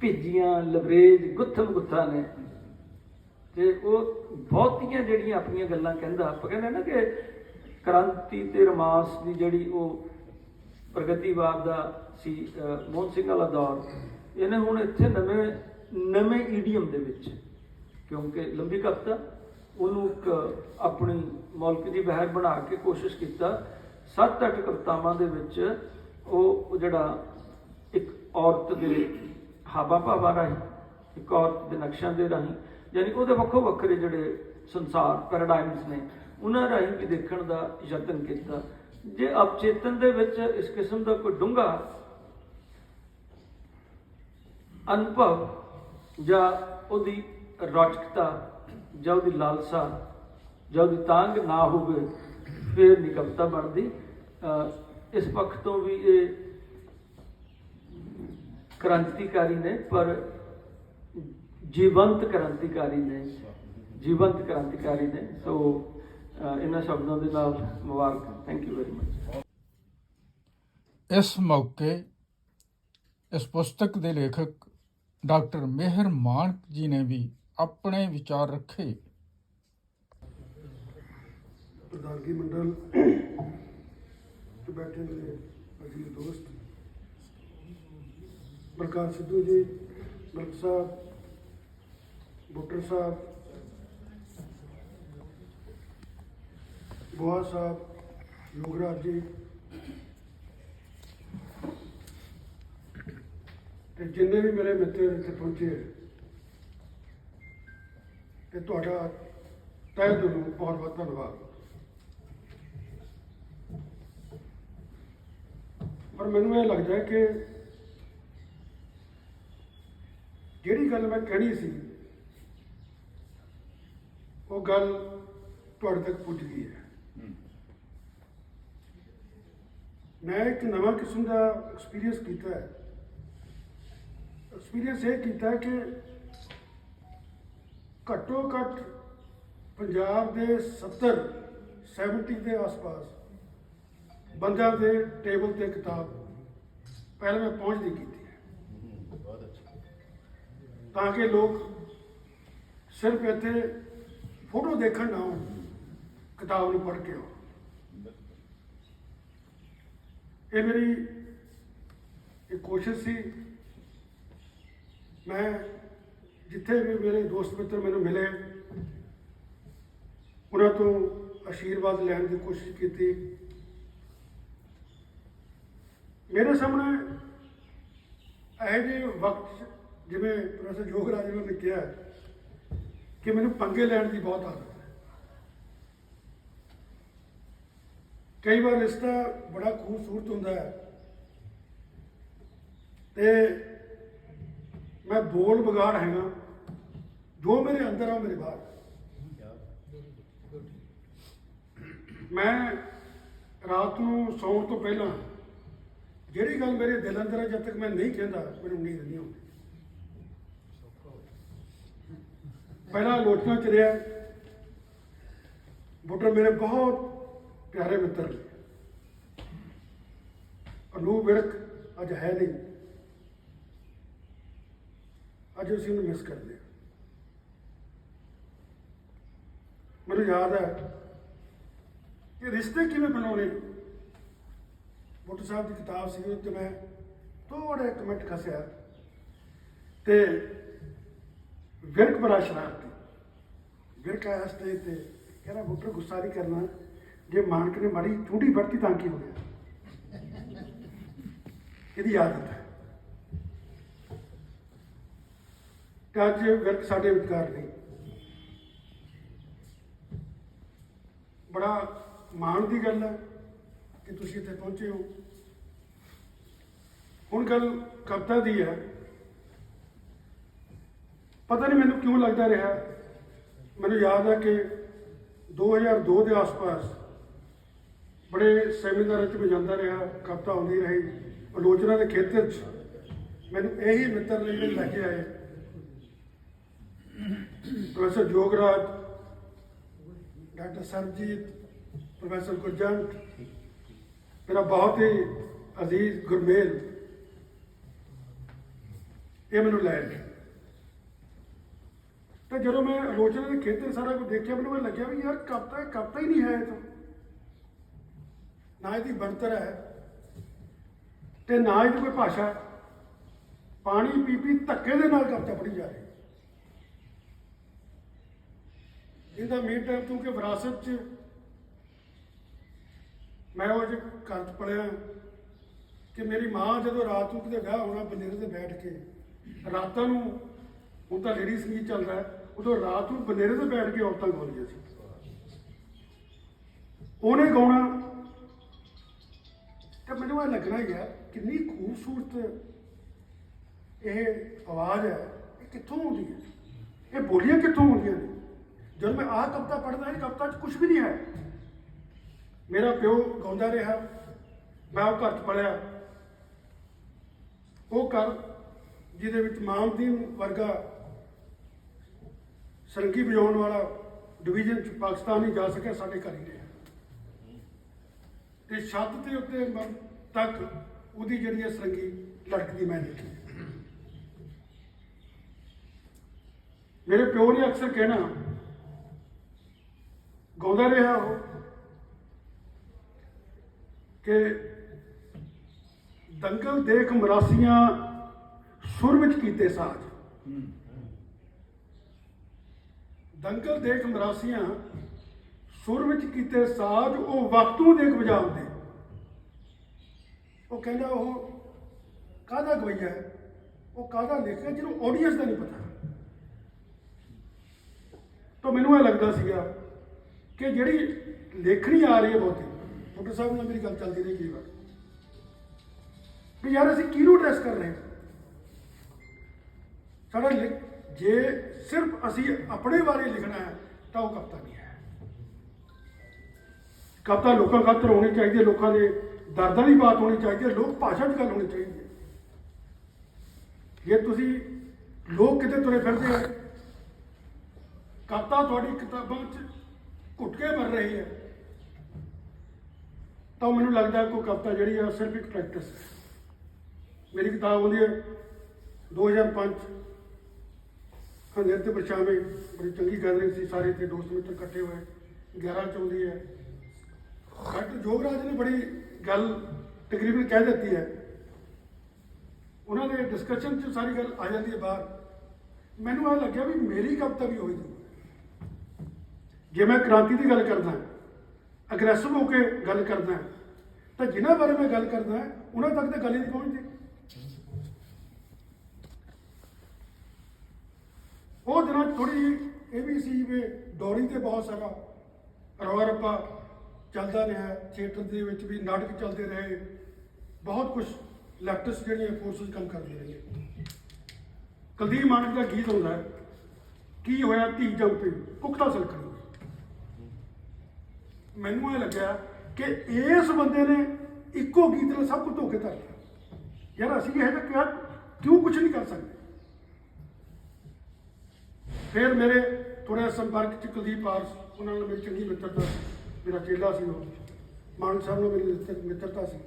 ਭਿੱਜੀਆਂ ਲਵਰੇਜ ਗੁੱਥਮ ਗੁੱਥਾ ਨੇ। ਤੇ ਉਹ ਬਹੁਤੀਆਂ ਜਿਹੜੀਆਂ ਆਪਣੀਆਂ ਗੱਲਾਂ ਕਹਿੰਦਾ, ਆਪਾਂ ਕਹਿੰਦੇ ਨਾ ਕਿ ਕ੍ਰਾਂਤੀ ਤੇ ਰੋਮਾਂਸ ਦੀ ਜਿਹੜੀ ਉਹ ਪ੍ਰਗਤੀਵਾਦ ਦਾ ਸੀ ਮੋਹਨ ਸਿੰਘ ਵਾਲਾ ਦੌਰ, ਇਹਨੇ ਹੁਣ ਇੱਥੇ ਨਵੇਂ ਨਵੇਂ ਈਡੀਅਮ ਦੇ ਵਿੱਚ ਕਿਉਂਕਿ ਲੰਬੀ ਕਵਿਤਾ ਉਹਨੂੰ ਇੱਕ ਆਪਣੀ ਮੌਲਕ ਦੀ ਬਹਿਰ ਬਣਾ ਕੇ ਕੋਸ਼ਿਸ਼ ਕੀਤਾ। ਸੱਤ ਅੱਠ ਕਵਿਤਾਵਾਂ ਦੇ ਵਿੱਚ ਉਹ ਜਿਹੜਾ ਇੱਕ ਔਰਤ ਦੇ ਹਾਵਾ ਭਾਵਾਂ ਰਾਹੀਂ, ਇੱਕ ਔਰਤ ਦੇ ਨਕਸ਼ਿਆਂ ਦੇ ਰਾਹੀਂ, ਯਾਨੀ ਉਹਦੇ ਵੱਖੋ ਵੱਖਰੇ ਜਿਹੜੇ ਸੰਸਾਰ ਪੈਰਾਡਾਈਮਸ ਨੇ, ਉਹਨਾਂ ਰਾਹੀਂ ਵੀ ਦੇਖਣ ਦਾ ਯਤਨ ਕੀਤਾ। ਜੇ ਅਵਚੇਤਨ ਦੇ ਵਿੱਚ ਇਸ ਕਿਸਮ ਦਾ ਕੋਈ ਡੂੰਘਾ ਅਨੁਭਵ ਜਾਂ ਉਹਦੀ ਰੌਚਕਤਾ ਜਾਂ ਉਹਦੀ ਲਾਲਸਾ ਜਾਂ ਉਹਦੀ ਤਾਂਗ ਨਾ ਹੋਵੇ, ਫਿਰ ਨਹੀਂ ਬਣਦੀ। ਇਸ ਪੱਖ ਤੋਂ ਵੀ ਇਹ ਕ੍ਰਾਂਤੀਕਾਰੀ ਨੇ, ਪਰ ਜੀਵੰਤ ਕ੍ਰਾਂਤੀਕਾਰੀ ਨੇ, ਜੀਵੰਤ ਕ੍ਰਾਂਤੀਕਾਰੀ ਨੇ। ਸੋ ਇਹਨਾਂ ਸ਼ਬਦਾਂ ਦੇ ਨਾਲ ਮੁਬਾਰਕ। ਥੈਂਕ ਯੂ ਵੈਰੀ ਮਚ ਇਸ ਮੌਕੇ ਇਸ ਪੁਸਤਕ ਦੇ ਲੇਖਕ ਡਾਕਟਰ ਮਿਹਰ ਮਾਨਕ ਜੀ ਨੇ ਵੀ ਆਪਣੇ ਵਿਚਾਰ ਰੱਖੇ। ਪ੍ਰਧਾਨਗੀ ਮੰਡਲ ਤੇ ਬੈਠੇ ਮੇਰੇ ਅਜ਼ੀਜ਼ ਦੋਸਤ। ਪ੍ਰਕਾਸ਼ ਸਿੱਧੂ ਜੀ ਮਲਕ ਸਾਹਿਬ, ਬੁੱਟਰ ਸਾਹਿਬ ਬੋਆ ਸਾਹਿਬ ਯੋਗਰਾਜ ਜੀ। ਤੇ ਜਿੰਨੇ ਵੀ ਮੇਰੇ ਮਿੱਤਰ ਇੱਥੇ ਪਹੁੰਚੇ ਤੇ ਤੁਹਾਡਾ ਤਹਿ ਦਿਲੋਂ ਬਹੁਤ ਬਹੁਤ ਧੰਨਵਾਦ। ਪਰ ਮੈਨੂੰ ਇਹ ਲੱਗਦਾ ਹੈ ਕਿ ਜਿਹੜੀ ਗੱਲ ਮੈਂ ਕਹਿਣੀ ਸੀ ਉਹ ਗੱਲ ਤੁਹਾਡੇ ਤੱਕ ਪੁੱਜ ਗਈ ਹੈ। ਮੈਂ ਇੱਕ ਨਵਾਂ ਕਿਸਮ ਦਾ ਐਕਸਪੀਰੀਅੰਸ ਕੀਤਾ ਹੈ। ਐਕਸਪੀਰੀਅੰਸ ਇਹ ਕੀਤਾ ਕਿ ਘੱਟੋ ਘੱਟ ਪੰਜਾਬ ਦੇ 70 70 ਦੇ ਆਸ-ਪਾਸ ਬੰਦਿਆਂ ਦੇ ਟੇਬਲ ਤੇ ਕਿਤਾਬ ਪਹਿਲਾਂ ਮੈਂ ਪਹੁੰਚ ਨਹੀਂ ਕੀਤੀ ਹੈ। ਤਾਂ ਕਿ ਲੋਕ ਸਿਰਫ ਇੱਥੇ ਫੋਟੋ ਦੇਖਣ ਨਾ ਆਉਣ ਕਿਤਾਬ ਨੂੰ ਪੜ੍ਹ ਕੇ ਆਉਣ। ਇਹ ਮੇਰੀ ਇੱਕ ਕੋਸ਼ਿਸ਼ ਸੀ। ਮੈਂ ਜਿੱਥੇ ਵੀ ਮੇਰੇ ਦੋਸਤ ਮਿੱਤਰ ਮੈਨੂੰ ਮਿਲੇ, ਉਹਨਾਂ ਤੋਂ ਆਸ਼ੀਰਵਾਦ ਲੈਣ ਦੀ ਕੋਸ਼ਿਸ਼ ਕੀਤੀ। ਮੇਰੇ ਸਾਹਮਣੇ ਇਹ ਜਿਹੇ ਵਕਤ 'ਚ ਜਿਵੇਂ ਪ੍ਰੋਫੈਸਰ ਜੋਗਰਾਜ ਨੇ ਕਿਹਾ ਕਿ ਮੈਨੂੰ ਪੰਗੇ ਲੈਣ ਦੀ ਬਹੁਤ ਆਦਤ ਹੈ। ਕਈ ਵਾਰ ਰਿਸ਼ਤਾ ਬੜਾ ਖੂਬਸੂਰਤ ਹੁੰਦਾ ਹੈ ਤੇ ਮੈਂ ਬੋਲ ਬਗਾੜ ਹੈਗਾ। ਜੋ ਮੇਰੇ ਅੰਦਰ ਆ, ਉਹ ਮੇਰੇ ਬਾਹਰ। ਮੈਂ ਰਾਤ ਨੂੰ ਸੌਣ ਤੋਂ ਪਹਿਲਾਂ ਜਿਹੜੀ ਗੱਲ ਮੇਰੇ ਦਿਲ ਅੰਦਰ ਹੈ ਜਦ ਤੱਕ ਮੈਂ ਨਹੀਂ ਕਹਿੰਦਾ, ਮੈਨੂੰ ਨੀਂਦ ਨਹੀਂ ਆਉਂਦੀ। ਪਹਿਲਾਂ ਆਲੋਚਨਾ ਚ ਰਿਹਾ। ਬੁੱਟਰ ਮੇਰੇ ਬਹੁਤ ਪਿਆਰੇ ਮਿੱਤਰ ਨੇ। ਅਨੂਪ ਵਿਰਕ ਅੱਜ ਹੈ ਨਹੀਂ। ਅੱਜ ਅਸੀਂ ਉਹਨੂੰ ਮਿਸ ਕਰਦੇ ਹਾਂ। ਮੈਨੂੰ ਯਾਦ ਹੈ ਕਿ ਰਿਸ਼ਤੇ ਕਿਵੇਂ ਬਣਾਉਣੇ? ਬੁੱਟ ਸਾਹਿਬ ਦੀ ਕਿਤਾਬ ਸੀ ਉਹ ਤੇ ਮੈਂ ਥੋੜਾ ਇੱਕ ਮਿੰਟ ਖਸਿਆ ਤੇ ਵਿਰਕ ਬੜਾ ਸ਼ਰਾਰਤੀ। ਵਿਰਕ ਆਇਆ ਸਟੇਜ ਤੇ, ਕਹਿੰਦਾ ਬੁੱਟਰ ਗੁੱਸਾ ਨਹੀਂ ਕਰਨਾ। ਜੇ ਮਾਨਕ ਨੇ ਮਾੜੀ ਚੂੰਡੀ ਵਰਤੀ ਤਾਂ ਕੀ ਹੋ ਗਿਆ? ਇਹਦੀ ਆਦਤ ਹੈ। ਤੇ ਅੱਜ ਵਿਰਕ ਸਾਡੇ ਵਿਚਕਾਰ ਨਹੀਂ। ਬੜਾ ਮਾਣ ਦੀ ਗੱਲ ਹੈ ਕਿ ਤੁਸੀਂ ਇੱਥੇ ਪਹੁੰਚੇ ਹੋ। ਹੁਣ ਗੱਲ ਕਵਿਤਾ ਦੀ ਹੈ। ਪਤਾ ਨਹੀਂ ਮੈਨੂੰ ਕਿਉਂ ਲੱਗਦਾ ਰਿਹਾ। ਮੈਨੂੰ ਯਾਦ ਹੈ ਕਿ 2002 ਦੇ ਆਸ-ਪਾਸ ਬੜੇ ਸੈਮੀਨਾਰਾਂ 'ਚ ਮੈਂ ਜਾਂਦਾ ਰਿਹਾ, ਕਵਿਤਾ ਆਉਂਦੀ ਰਹੀ। ਆਲੋਚਨਾ ਦੇ ਖੇਤਰ 'ਚ ਮੈਨੂੰ ਇਹੀ ਮਿੱਤਰ ਨੇ ਜਿਹੜੇ ਲੈ ਕੇ ਆਏ। Professor Jograj, doctor Surjit professor Gurjant, ਮੇਰਾ ਬਹੁਤ ਹੀ ਅਜ਼ੀਜ਼ ਗੁਰਮੇਲ, ਇਹ ਮੈਨੂੰ ਲੈ ਗਏ ਤੇ ਜਦੋਂ ਮੈਂ ਆਲੋਚਨਾ ਦੇ ਖੇਤਰ ਸਾਰਾ ਕੁਝ ਦੇਖਿਆ, ਮੈਨੂੰ ਇਹ ਲੱਗਿਆ ਵੀ ਯਾਰ ਕਵਿਤਾ ਕਵਿਤਾ ਹੀ ਨਹੀਂ ਹੈ ਇਹ ਤਾਂ। ਨਾ ਇਹਦੀ ਬਣਤਰ ਹੈ ਤੇ ਨਾ ਇਹਦੀ ਕੋਈ ਭਾਸ਼ਾ ਪਾਣੀ ਪੀ ਪੀ ਧੱਕੇ ਦੇ ਨਾਲ ਕਵਿਤਾ ਪੜ੍ਹੀ ਜਾ ਰਹੀ। ਇਹਦਾ ਮੇਨ ਟਾਈਮ ਕਿਉਂਕਿ ਵਿਰਾਸਤ 'ਚ ਮੈਂ ਉਹ ਜੇ ਘਰ 'ਚ ਪੜਿਆ ਕਿ ਮੇਰੀ ਮਾਂ ਜਦੋਂ ਰਾਤ ਨੂੰ ਕਿਤੇ ਵਿਆਹ ਹੋਣਾ, ਬਨੇਰੇ ਤੇ ਬੈਠ ਕੇ, ਰਾਤਾਂ ਨੂੰ ਹੁਣ ਤਾਂ ਲੇਡੀ ਸੰਗੀਤ ਚੱਲਦਾ ਉਦੋਂ ਰਾਤ ਨੂੰ ਬਨੇਰੇ ਤੇ ਬੈਠ ਕੇ ਔਰਤਾਂ ਗਾਉਂਦੀਆਂ ਸੀ। ਉਹਨੇ ਗਾਉਣਾ ਤੇ ਮੈਨੂੰ ਇਹ ਲੱਗਣਾ ਹੀ ਹੈ ਕਿੰਨੀ ਖੂਬਸੂਰਤ ਇਹ ਆਵਾਜ਼ ਹੈ, ਇਹ ਕਿੱਥੋਂ ਆਉਂਦੀ ਹੈ? ਇਹ ਬੋਲੀਆਂ ਕਿੱਥੋਂ ਆਉਂਦੀਆਂ ਨੇ? ਜਦੋਂ ਮੈਂ ਆਹ ਕਵਿਤਾ ਪੜ੍ਹਦਾ ਇਹ ਕਵਿਤਾ 'ਚ ਕੁਝ ਵੀ ਨਹੀਂ ਹੈ। ਮੇਰਾ ਪਿਓ ਗਾਉਂਦਾ ਰਿਹਾ। ਮੈਂ ਉਹ ਘਰ 'ਚ ਪੜਿਆ ਉਹ ਘਰ ਜਿਹਦੇ ਵਿੱਚ ਮਾਮਦੀਨ ਵਰਗਾ ਸਰੰਗੀ ਵਜਾਉਣ ਵਾਲਾ ਡਿਵੀਜ਼ਨ 'ਚ ਪਾਕਿਸਤਾਨ ਨਹੀਂ ਜਾ ਸਕਿਆ, ਸਾਡੇ ਘਰ ਹੀ ਰਿਹਾ। ਤੇ ਛੱਤ ਦੇ ਉੱਤੇ ਤੱਕ ਉਹਦੀ ਜਿਹੜੀ ਹੈ ਸਰੰਗੀ ਲੜਕਦੀ ਮੈਂ ਦੇਖੀ। ਮੇਰੇ ਪਿਓ ਨੇ ਅਕਸਰ ਕਹਿਣਾ ਗਾਉਂਦਾ ਰਿਹਾ ਉਹ। ਕਿ ਦੰਗਲ ਦੇਖ ਮਰਾਸੀਆਂ ਸੁਰ ਵਿੱਚ ਕੀਤੇ ਸਾਜ। ਦੰਗਲ ਦੇਖ ਮਰਾਸੀਆਂ ਸੁਰ ਵਿੱਚ ਕੀਤੇ ਸਾਜ, ਉਹ ਵਕਤੋਂ ਦੇਖ ਵਜਾਉਂਦੇ ਉਹ ਕਹਿੰਦਾ ਉਹ ਕਾਹਦਾ ਗਵਈਆ ਹੈ? ਉਹ ਕਾਹਦਾ ਲੇਖਕ ਜਿਹਨੂੰ ਆਡੀਅנס ਦਾ ਨਹੀਂ ਪਤਾ। ਤਾਂ ਮੈਨੂੰ ਇਹ ਲੱਗਦਾ ਸੀਗਾ ਕਿ ਜਿਹੜੀ ਲੇਖਣੀ ਆ ਰਹੀ ਹੈ ਬਹੁਤੀ। ਡਾਕਟਰ ਸਾਹਿਬ ਨਾਲ ਮੇਰੀ ਗੱਲ ਚੱਲਦੀ ਰਹੀ ਕਈ ਵਾਰ। ਵੀ ਯਾਰ ਅਸੀਂ ਕਿਹਨੂੰ ਐਡਰੈਸ ਕਰ ਰਹੇ ਸਾਡਾ ਲਿਖ- ਜੇ ਸਿਰਫ ਅਸੀਂ ਆਪਣੇ ਬਾਰੇ ਲਿਖਣਾ ਹੈ, ਤਾਂ ਉਹ ਕਵਿਤਾ ਨਹੀਂ ਹੈ। ਕਵਿਤਾ ਲੋਕਾਂ ਖਾਤਰ ਹੋਣੀ ਚਾਹੀਦੀ ਹੈ, ਲੋਕਾਂ ਦੇ ਦਰਦਾਂ ਦੀ ਬਾਤ ਹੋਣੀ ਚਾਹੀਦੀ ਹੈ, ਲੋਕ ਭਾਸ਼ਾ ਦੀ ਗੱਲ ਹੋਣੀ ਚਾਹੀਦੀ ਹੈ। ਜੇ ਤੁਸੀਂ ਲੋਕ ਕਿਤੇ ਤੁਰੇ ਫਿਰਦੇ ਹੋ, ਕਵਿਤਾ ਤੁਹਾਡੀ ਕਿਤਾਬਾਂ 'ਚ ਘੁੱਟ ਕੇ ਮਰ ਰਹੀ ਹੈ। ਤਾਂ ਮੈਨੂੰ ਲੱਗਦਾ ਕੋਈ ਕਵਿਤਾ ਜਿਹੜੀ ਆ, ਸਿਰਫ ਇੱਕ ਪ੍ਰੈਕਟਿਸ ਹੈ। ਮੇਰੀ ਕਿਤਾਬ ਹੁੰਦੀ ਹੈ 2005 ਹਨੇਰ ਤੇ ਪਰਛਾਵੇਂ ਬੜੀ ਚੰਗੀ ਗੈਦਰਿੰਗ ਸੀ, ਸਾਰੇ ਤੇ ਦੋਸਤ ਮਿੱਤਰ ਇਕੱਠੇ ਹੋਏ। 11 ਚ ਆਉਂਦੀ ਹੈ। ਡਾਕਟਰ ਜੋਗਰਾਜ ਨੇ ਬੜੀ ਗੱਲ ਤਕਰੀਬਨ ਕਹਿ ਦਿੱਤੀ ਹੈ। ਉਹਨਾਂ ਦੇ ਡਿਸਕਸ਼ਨ 'ਚ ਸਾਰੀ ਗੱਲ ਆ ਜਾਂਦੀ ਹੈ ਬਾਹਰ। ਮੈਨੂੰ ਇਹ ਲੱਗਿਆ ਵੀ ਮੇਰੀ ਕਵਿਤਾ ਵੀ ਹੋਈ ਜਾਊ ਜੇ ਮੈਂ ਕ੍ਰਾਂਤੀ ਦੀ ਗੱਲ ਕਰਦਾ, ਅਗਰੈਸਿਵ ਹੋ ਕੇ ਗੱਲ ਕਰਦਾ, ਤਾਂ ਜਿਨ੍ਹਾਂ ਬਾਰੇ ਮੈਂ ਗੱਲ ਕਰਦਾ, ਉਹਨਾਂ ਤੱਕ ਤਾਂ ਗੱਲ ਹੀ ਨਹੀਂ ਪਹੁੰਚਦੀ। ਉਹ ਦਿਨਾਂ ਥੋੜੀ ਇਹ ਵੀ ਸੀ ਵੀ ਡੋਰੀ ਤੇ ਬਹੁਤ ਸਾਰਾ ਰੌਲਾ ਰੱਪਾ ਚੱਲਦਾ ਰਿਹਾ, ਥੀਏਟਰ ਦੇ ਵਿੱਚ ਵੀ ਨਾਟਕ ਚੱਲਦੇ ਰਹੇ, ਬਹੁਤ ਕੁਝ ਲੈਫਟਿਸਟ ਜਿਹੜੀਆਂ ਫੋਰਸਸ ਕੰਮ ਕਰਦੀਆਂ ਰਹੀਆਂ। ਕੁਲਦੀਪ ਮਾਨਕ ਦਾ ਗੀਤ ਹੁੰਦਾ ਕੀ ਹੋਇਆ ਧੀ ਜੰਪੀ ਪੁਖਤਾ ਸਲਖਣ। ਮੈਨੂੰ ਇਹ ਲੱਗਿਆ ਕਿ ਇਸ ਬੰਦੇ ਨੇ ਇੱਕੋ ਗੀਤ ਨਾਲ ਸਭ ਕੁਝ ਧੋਖੇ ਕਰ ਲਿਆ। ਯਾਰ ਅਸੀਂ ਇਹ ਤਾਂ ਕਿਹਾ, ਕਿਉਂ ਕੁਝ ਨਹੀਂ ਕਰ ਸਕਦੇ? ਫਿਰ ਮੇਰੇ ਥੋੜਾ ਸੰਪਰਕ ਚ ਕੁਲਦੀਪ ਆਰਸ ਉਹਨਾਂ ਨਾਲ ਮੇਰੀ ਚੰਗੀ ਮਿੱਤਰਤਾ ਮੇਰਾ ਚੇਲਾ ਸੀ ਉਹ। ਮਾਨ ਸਾਹਿਬ ਨਾਲ ਮੇਰੀ ਮਿੱਤਰ- ਮਿੱਤਰਤਾ ਸੀ।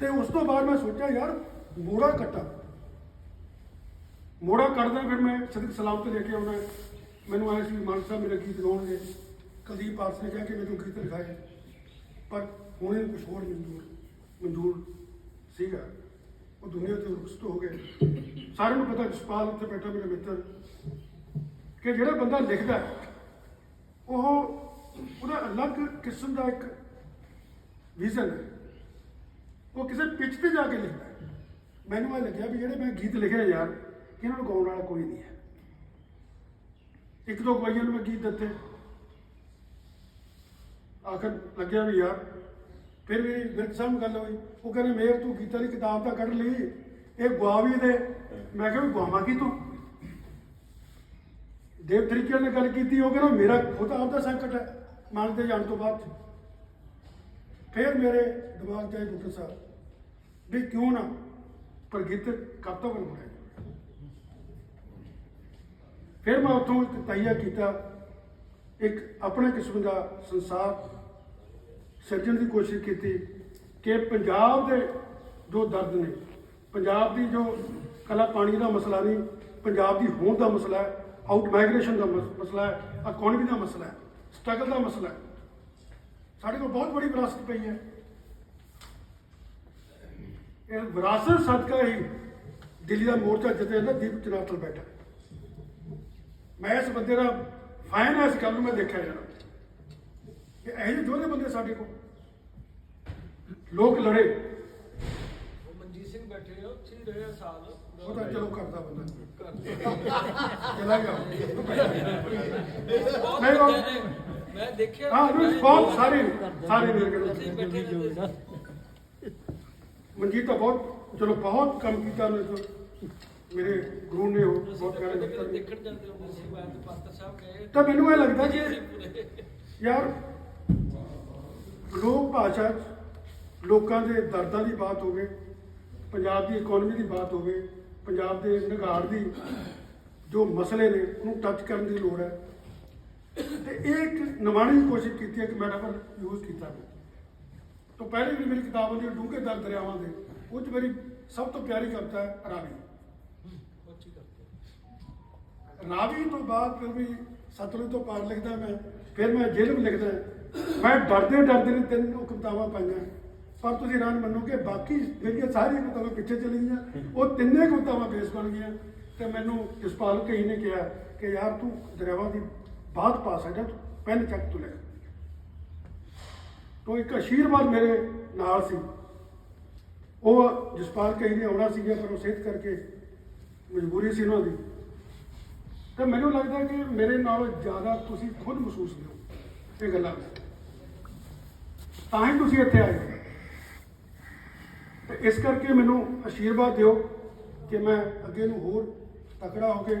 ਤੇ ਉਸ ਤੋਂ ਬਾਅਦ ਮੈਂ ਸੋਚਿਆ, ਯਾਰ ਮੋੜਾ ਕੱਟਾ। ਮੋੜਾ ਕੱਟਦਾ, ਫਿਰ ਮੈਂ ਸਦਕ ਸਲਾਮ ਤੇ ਲੈ ਕੇ ਆਉਣਾ ਮੈਨੂੰ ਆਇਆ ਸੀ ਮਾਨ ਸਾਹਿਬ ਮੇਰਾ ਗੀਤ ਗਾਉਣਗੇ। ਕੁਲਦੀਪ ਆਰਸ ਨੇ ਕਿਹਾ ਕਿ ਮੈਨੂੰ ਗੀਤ ਲਿਖਾਏ ਪਰ ਉਹਨੇ ਇਹ ਕੁਝ ਹੋਰ ਮਨਜ਼ੂਰ ਮਨਜ਼ੂਰ ਸੀਗਾ। ਉਹ ਦੁਨੀਆ ਤੋਂ ਰੁਖਸਤ ਹੋ ਗਏ ਸਾਰਿਆਂ ਨੂੰ ਪਤਾ ਜਸਪਾਲ ਉੱਥੇ ਬੈਠਾ ਮੇਰਾ ਮਿੱਤਰ ਕਿ ਜਿਹੜਾ ਬੰਦਾ ਲਿਖਦਾ, ਉਹ ਉਹਦਾ ਅਲੱਗ ਕਿਸਮ ਦਾ ਇੱਕ ਵਿਜ਼ਨ ਹੈ। ਉਹ ਕਿਸੇ ਪਿੱਚ ਤੇ ਜਾ ਕੇ ਲਿਖਦਾ ਮੈਨੂੰ ਇਹ ਲੱਗਿਆ ਵੀ ਜਿਹੜੇ ਮੈਂ ਗੀਤ ਲਿਖੇ ਯਾਰ, ਇਹਨਾਂ ਨੂੰ ਗਾਉਣ ਵਾਲਾ ਕੋਈ ਨਹੀਂ ਹੈ। ਇੱਕ ਦੋ ਗਵਾਈਆਂ ਨੂੰ ਮੈਂ ਗੀਤ ਦਿੱਤੇ। ਆਖਰ ਲੱਗਿਆ ਵੀ ਯਾਰ, ਫਿਰ ਵੀ ਵਿਰਕ ਸਾਹਿਬ ਨਾਲ ਗੱਲ ਹੋਈ। ਉਹ ਕਹਿੰਦੇ, ਮੇਰ ਤੂੰ ਗੀਤਾਂ ਦੀ ਕਿਤਾਬ ਤਾਂ ਕੱਢ ਲਈ। ਇਹ ਗਵਾ ਵੀ ਦੇ ਮੈਂ ਕਿਹਾ, ਵੀ ਗਵਾਵਾਂ ਕੀ ਤੂੰ? ਦੇਵ ਤਰੀਕੇ ਨਾਲ ਗੱਲ ਕੀਤੀ, ਉਹ ਕਹਿੰਦਾ, ਮੇਰਾ ਖੁਦ ਆਪਦਾ ਸੰਕਟ ਹੈ ਮਨ ਤੇ ਜਾਣ ਤੋਂ ਬਾਅਦ ਫਿਰ ਮੇਰੇ ਦਿਮਾਗ 'ਚ ਆਇਆ ਡਾਕਟਰ ਸਾਹਿਬ, ਵੀ ਕਿਉਂ ਨਾ ਪ੍ਰਗੀਤ ਕਵਤਾ ਬਣਾਇਆ? ਫਿਰ ਮੈਂ ਉੱਥੋਂ ਇੱਕ ਤਈਆ ਕੀਤਾ, ਇੱਕ ਆਪਣੇ ਕਿਸਮ ਦਾ ਸੰਸਾਰ ਸਿਰਜਣ ਦੀ ਕੋਸ਼ਿਸ਼ ਕੀਤੀ ਕਿ ਪੰਜਾਬ ਦੇ ਜੋ ਦਰਦ ਨੇ, ਪੰਜਾਬ ਦੀ ਜੋ ਕਲਾ ਪਾਣੀ ਦਾ ਮਸਲਾ ਨਹੀਂ, ਪੰਜਾਬ ਦੀ ਹੋਂਦ ਦਾ ਮਸਲਾ ਹੈ ਆਊਟ ਮਾਈਗ੍ਰੇਸ਼ਨ ਦਾ ਮਸ- ਮਸਲਾ ਹੈ ਇਕਨੋਮੀ ਦਾ ਮਸਲਾ ਹੈ ਸਟਰਗਲ ਦਾ ਮਸਲਾ ਹੈ। ਸਾਡੇ ਕੋਲ ਬਹੁਤ ਬੜੀ ਵਿਰਾਸਤ ਪਈ ਹੈ। ਇਹ ਵਿਰਾਸਤ ਸਦਕਾ ਹੀ ਦਿੱਲੀ ਦਾ ਮੋਰਚਾ ਜਿੱਤੇ ਨਾ ਦੀਪ ਚਨਾਤਲ ਬੈਠਾ। ਮੈਂ ਇਸ ਬੰਦੇ ਦਾ ਫਾਈਨ ਹੈ, ਇਸ ਗੱਲ ਨੂੰ ਮੈਂ ਦੇਖਿਆ ਜਾਣਾ ਕਿ ਇਹੋ ਜਿਹੇ ਦੋਨੇ ਬੰਦੇ ਸਾਡੇ ਕੋਲ। ਲੋਕ ਲੜੇ ਉਹ ਮਨਜੀਤ ਸਿੰਘ ਬੈਠੇ ਆ ਉੱਥੇ ਹੀ ਰਹੇ ਆ ਸਾਲ ਉਹ ਤਾਂ ਚਲੋ ਕਰਦਾ ਬੰਦਾ ਚਲਾ ਗਿਆ ਬਹੁਤ ਨਹੀਂ, ਉਹ- ਬੰਦੇ ਨੇ, ਮੈਂ ਦੇਖਿਆ ਹਾਂ ਨੂੰ ਬਹੁਤ ਸਾਰੇ ਸਾਰੇ ਮਿਲ ਉੱਥੇ ਹੀ ਗਏ ਬੈਠੇ ਰਹਿੰਦੇ ਸੀ। ਮਨਜੀਤ ਤਾਂ ਬਹੁਤ ਚਲੋ ਬਹੁਤ ਕੰਮ ਕੀਤਾ ਉਹਨੇ ਤਾਂ ਮੇਰੇ ਗੁਰੂ ਨੇ ਉਹ ਅਸੀਂ ਬਹੁਤ ਤਾਂ ਪਿਆਰੇ ਕਦੇ ਕਦੇ ਦਿੱਤਾ ਦੇਖਣ ਜਾਂਦੇ ਹੁੰਦੇ ਸੀ ਬਾਅਦ ਚ ਪਾਤਰ ਸਾਹਿਬ ਗਏ ਤਾਂ ਮੈਨੂੰ ਇਹ ਲੱਗਦਾ ਕਿ ਅਸੀਂ ਪੂਰੇ ਯਾਰ ਲੋਕ ਭਾਸ਼ਾ 'ਚ ਲੋਕਾਂ ਦੇ ਦਰਦਾਂ ਦੀ ਬਾਤ ਹੋਵੇ, ਪੰਜਾਬ ਦੀ ਇਕਨੋਮੀ ਦੀ ਬਾਤ ਹੋਵੇ, ਪੰਜਾਬ ਦੇ ਨਿਗਾਰ ਦੀ ਜੋ ਮਸਲੇ ਨੇ ਉਹਨੂੰ ਟੱਚ ਕਰਨ ਦੀ ਲੋੜ ਹੈ। ਤੇ ਇਹ ਇੱਕ ਨਿਮਾਣੀ ਦੀ ਕੋਸ਼ਿਸ਼ ਕੀਤੀ ਹੈ ਕਿ ਮੈਟਾਫਰ ਯੂਜ਼ ਕੀਤਾ ਮੈਂ ਤੋਂ ਪਹਿਲੇ ਵੀ ਮੇਰੀ ਕਿਤਾਬ ਹੁੰਦੀ ਡੂੰਘੇ ਦਰ ਦਰਿਆਵਾਂ ਦੇ, ਉਹ 'ਚ ਮੇਰੀ ਸਭ ਤੋਂ ਪਿਆਰੀ ਕਵਿਤਾ ਹੈ ਰਾਵੀ। ਰਾਵੀ ਤੋਂ ਬਾਅਦ ਫਿਰ ਵੀ ਸਤਲੁਜ ਤੋਂ ਪਾਰ ਲਿਖਦਾ ਮੈਂ, ਫਿਰ ਮੈਂ ਜ਼ਿਲਮ ਲਿਖਦਾ ਮੈਂ ਡਰਦੇ ਡਰਦੇ ਨੇ ਤਿੰਨ ਉਹ ਕਵਿਤਾਵਾਂ ਪਾਈਆਂ। ਪਰ ਤੁਸੀਂ ਹੈਰਾਨ ਮੰਨੋ ਕਿ ਬਾਕੀ ਮੇਰੀਆਂ ਸਾਰੀਆਂ ਕਵਿਤਾਵਾਂ ਪਿੱਛੇ ਚਲੀ ਗਈਆਂ ਉਹ ਤਿੰਨੇ ਕਵਿਤਾਵਾਂ ਬੇਸ ਬਣ ਗਈਆਂ। ਤੇ ਮੈਨੂੰ ਜਸਪਾਲ ਕਹੀ ਨੇ ਕਿਹਾ ਕਿ ਯਾਰ ਤੂੰ ਦਰਿਆਵਾਂ ਦੀ ਬਾਤ ਪਾ ਸਕਦਾ, ਤੂੰ ਪੈਨ ਚੱਕ ਤੂੰ ਲੈ। ਤੋ ਇੱਕ ਅਸ਼ੀਰਵਾਦ ਮੇਰੇ ਨਾਲ ਸੀ। ਉਹ ਜਸਪਾਲ ਕਹੀ ਨੇ ਆਉਣਾ ਸੀਗਾ, ਪਰ ਉਹ ਸਿਹਤ ਕਰਕੇ ਮਜਬੂਰੀ ਸੀ ਉਹਨਾਂ ਦੀ। ਤਾਂ ਮੈਨੂੰ ਲੱਗਦਾ ਕਿ ਮੇਰੇ ਨਾਲ ਜ਼ਿਆਦਾ ਤੁਸੀਂ ਖੁਦ ਮਹਿਸੂਸ ਕਰੋ ਇਹ ਗੱਲਾਂ। ਤਾਂ ਹੀ ਤੁਸੀਂ ਇੱਥੇ ਆਏ। ਤੇ ਇਸ ਕਰਕੇ ਮੈਨੂੰ ਆਸ਼ੀਰਵਾਦ ਦਿਓ ਕਿ ਮੈਂ ਅੱਗੇ ਨੂੰ ਹੋਰ ਤਕੜਾ ਹੋ ਕੇ